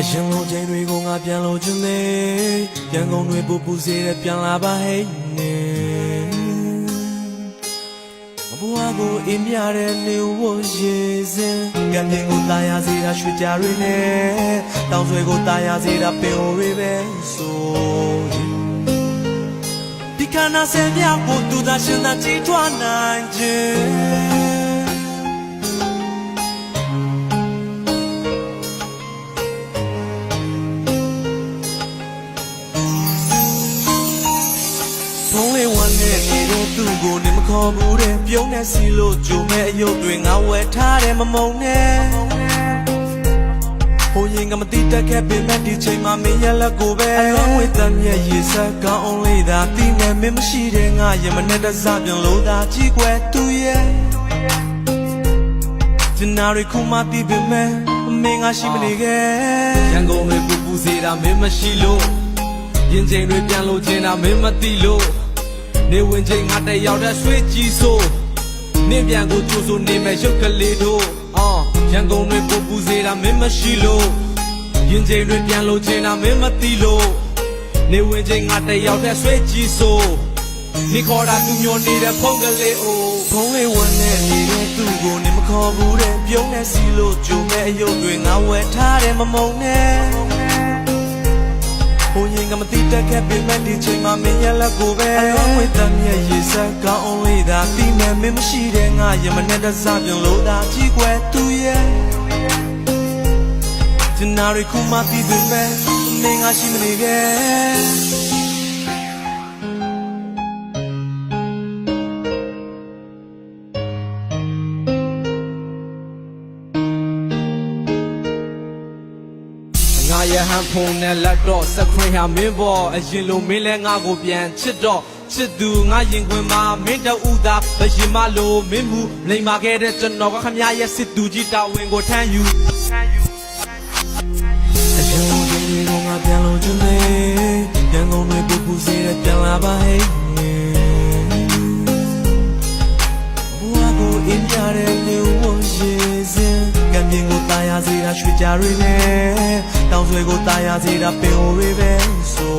အရင်လိုချိန်တွေကိုငါပြန်လို့ချင်နေရန်ကုန်တွေပူပူစေတဲ့ပြန်လာပါဟဲ့နေမဘွားကိုအင်းမြတဲ့နေဝရေစင်ကံပြင်ကိုတာယာစေတာရွှေကြတွေနဲ့တောင်ဆွေကိုတာယာစေတာပင်ဟိုတွေပဲဆိုဒီကနာဆယ်မြောက်ကိုသူသာရှင်သာကြည်ထွားနိုင်ခြင်း သူ့ကိုနေမခေါ်ဘူးတဲ့ပြုံးနေစီလို့ဂျုံမဲ့အယုတ်တွေငါဝယ်ထားတယ်မမုံနဲ့ဟိုရင်ကမတိတက်ခဲ့ပင်မဲ့ဒီချိန်မှာမင်းရဲ့လက်ကိုပဲအလုံးဝတမ်းရဲ့ရေဆက်ကောင်းအောင်လေးသာတီးနေမင်းမရှိတဲ့ငါရင်မနဲ့တစားပြန်လို့သာကြည့်ွယ်သူရဲ့ဒီနာရီခုမှတီးပင်မဲ့မင်းငါရှိမနေခဲ့ရန်ကုန်တွေပူပူစေတာမင်းမရှိလို့ရင်ချိန်တွေပြန်လို့ချင်တာမင်းမသိလို့ နေဝင်ချိန်ငါတယောက်တည်းဆွေးကြည့်ဆိုနင့်ပြန်ကိုကြိုးဆိုနေမဲ့ရုပ်ကလေးတို့အော်ရန်ကုန်တွေပူပူစေတာမင်းမရှိလို့ရင်ချိန်တွေပြန်လို့ချင်တာမင်းမသိလို့နေဝင်ချိန်ငါတယောက်တည်းဆွေးကြည့်ဆိုနေခေါ်တာသူမျိုးနေတဲ့ဖုန်းကလေးအိုဖုန်းလေးဝင်နေနေတဲ့သူ့ကိုနေမခေါ်ဘူးတဲ့ပြုံးနေစီလို့ကြုံမဲ့အယုတ်တွေငါဝယ်ထားတယ်မမုံနဲ့ ဟိုရင်ကမတိတက်ခဲ့ပင်မဲ့ဒီချိန်မှာမင်းရဲ့လက်ကိုပဲအလုံးဝတမ်းရဲ့ရေဆက်ကောင်းအောင်လေးသာတီးမဲ့မင်းမရှိတဲ့ငါရင်မနဲ့တစားပြန်လို့သာကြည့်ွယ်သူရဲ့ဒီနာရီခုမှတီးပင်မဲ့မင်းငါရှိမနေခဲ့ ငါရဟန်ဖုန်နဲ့လက်တော့စခွင်ဟာမင်းပေါ်အရင်လိုမင်းလဲငါကိုပြန်ချစ်တော့ချစ်သူငါရင်ခွင်မှာမင်းတအူသာဘရင်မလိုမင်းမူလိမ်မာခဲ့တဲ့ကျွန်တော်ကခမရရဲ့စစ်သူကြီးတာဝန်ကိုထမ်းယူအရင်လိုဒီကိုငါပြန်လို့ချင်နေပြန်ကုန်တွေပူပူစေတဲ့ပြန်လာပါဟဲ့ဘဝကိုအင်းရတဲ့နေဝရေစင်ကံပြင်ကိုတာယာစေတာရွှေကြတွေနဲ့ တောင်ဆွေကိုတာယာစေတာပင်ဟိုတွေပဲဆို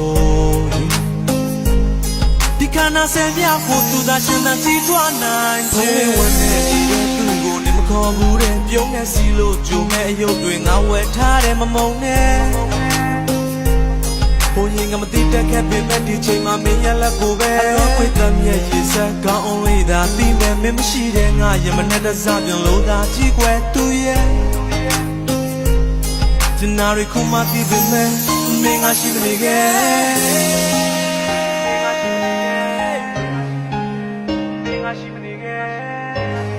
ဒီကနာဆယ်မြောက်ကိုသူသာရှင်သာကြည်ထွားနိုင်ခြင်းဝင်နေဒီတဲ့သူကိုနေမခေါ်ဘူးတဲ့ပြုံးနေစီလို့ဂျုံမဲ့အယုတ်တွေငါဝယ်ထားတယ်မမုံနဲ့ဟိုရင်ကမတိတက်ခဲ့ပင်မဲ့ဒီချိန်မှာမင်းရဲ့လက်ကိုပဲအလုံးဝတမ်းရဲ့ရေဆက်ကောင်းအောင်လေးသာတီးမဲ့မင်းမရှိတဲ့ငါရင်မနဲ့တစားပြန်လို့သာကြည့်ွယ်သူရဲ့ ကျင်နာရီခုမှပြည့်ပေမဲ့မင်းငါရှိနေခဲ့မင်းငါရှိနေခဲ့